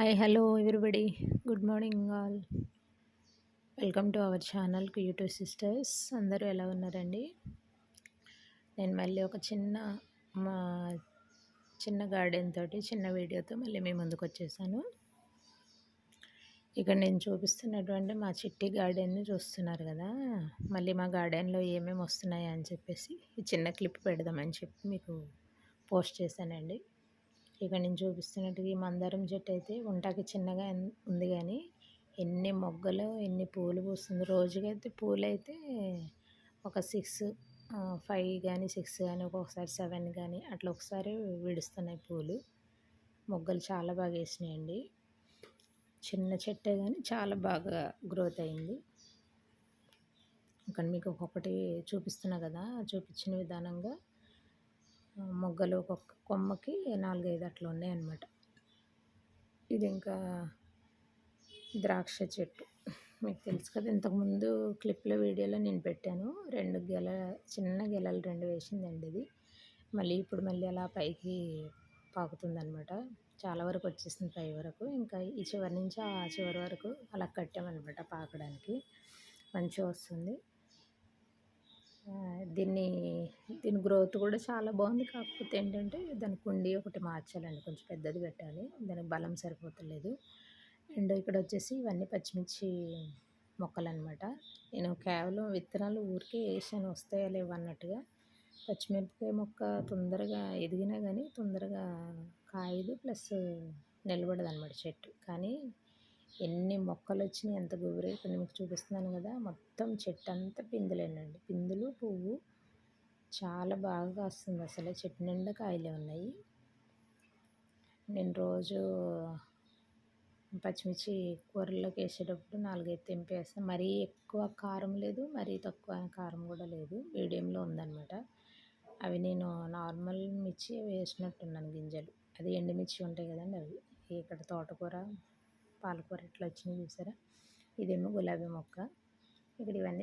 Hi hello everybody good morning all welcome to our channel YouTube sisters అందరూ ఎలా ఉన్నారండి? నేను మళ్ళీ ఒక చిన్న మా చిన్న గార్డెన్ తోటి చిన్న వీడియోతో మళ్ళీ మీ ముందుకు వచ్చేసాను. ఇక్కడ నేను చూపిస్తున్నటువంటి మా చిట్టి గార్డెన్ని చూస్తున్నారు కదా? మళ్ళీ మా గార్డెన్లో ఏమేమి వస్తున్నాయా అని చెప్పేసి ఈ చిన్న క్లిప్ పెడదామని చెప్పి మీకు పోస్ట్ చేశానండి. ఇక్కడ నేను చూపిస్తున్నట్టుగా ఈ మందారం చెట్టు అయితే ఉంటాకి చిన్నగా ఉంది కానీ ఎన్ని మొగ్గలు ఎన్ని పూలు పూస్తుంది. రోజుకైతే పూలు అయితే ఒక సిక్స్ ఫైవ్ కానీ సిక్స్ కానీ ఒక్కొక్కసారి సెవెన్ కానీ అట్లా ఒకసారి విడుస్తున్నాయి పూలు. మొగ్గలు చాలా బాగా వేసినాయండి. చిన్న చెట్టే కానీ చాలా బాగా గ్రోత్ అయింది. ఇక్కడ మీకు ఒక్కొక్కటి చూపిస్తున్నా కదా చూపించిన విధానంగా. మొగ్గలు ఒక్కొక్క కొమ్మకి నాలుగైదు అట్లా ఉన్నాయి అన్నమాట ఇది ఇంకా ద్రాక్ష చెట్టు. మీకు తెలుసు కదా ఇంతకుముందు క్లిప్లో వీడియోలో నేను పెట్టాను. రెండు గెల చిన్న గెలలు రెండు వేసిందండి ఇది. మళ్ళీ ఇప్పుడు మళ్ళీ అలా పైకి పాకుతుందనమాట చాలా వరకు వచ్చేసింది పై వరకు. ఇంకా ఈ చివరి నుంచి ఆ చివరి వరకు అలా కట్టామన్నమాట పాకడానికి. మంచిగా వస్తుంది. దీన్ని దీని గ్రోత్ కూడా చాలా బాగుంది. కాకపోతే ఏంటంటే దాని కుండీ ఒకటి మార్చాలండి. కొంచెం పెద్దది పెట్టాలి. దానికి బలం సరిపోతలేదు. అండ్ ఇక్కడ వచ్చేసి ఇవన్నీ పచ్చిమిర్చి మొక్కలు అనమాట నేను కేవలం విత్తనాలు ఊరికే వేసాను. వస్తాయా లేవన్నట్టుగా పచ్చిమిరపకాయ మొక్క తొందరగా ఎదిగినా కానీ తొందరగా కాయదు. ప్లస్ నిలబడదు అనమాట చెట్టు. కానీ ఎన్ని మొక్కలు వచ్చినాయి ఎంత గుబురే కొన్ని మీకు చూపిస్తున్నాను కదా మొత్తం చెట్టు అంతా పిందులేనండి. పిందులు పువ్వు చాలా బాగా కాస్తుంది అసలు. చెట్టు నిండా కాయలే ఉన్నాయి. నేను రోజు పచ్చిమిర్చి కూరల్లోకి వేసేటప్పుడు నాలుగైదు తెంపేస్తాను మరీ ఎక్కువ కారం లేదు మరీ తక్కువ కారం కూడా లేదు. మీడియంలో ఉందన్నమాట. అవి నేను నార్మల్ మిర్చి వేసినట్టున్నాను గింజలు. అది ఎండుమిర్చి ఉంటాయి కదండి అవి. ఇక్కడ తోటకూర పాలకూర ఇట్లా వచ్చినాయి చూసారా? ఇదేమో గులాబీ మొక్క. ఇక్కడ ఇవన్నీ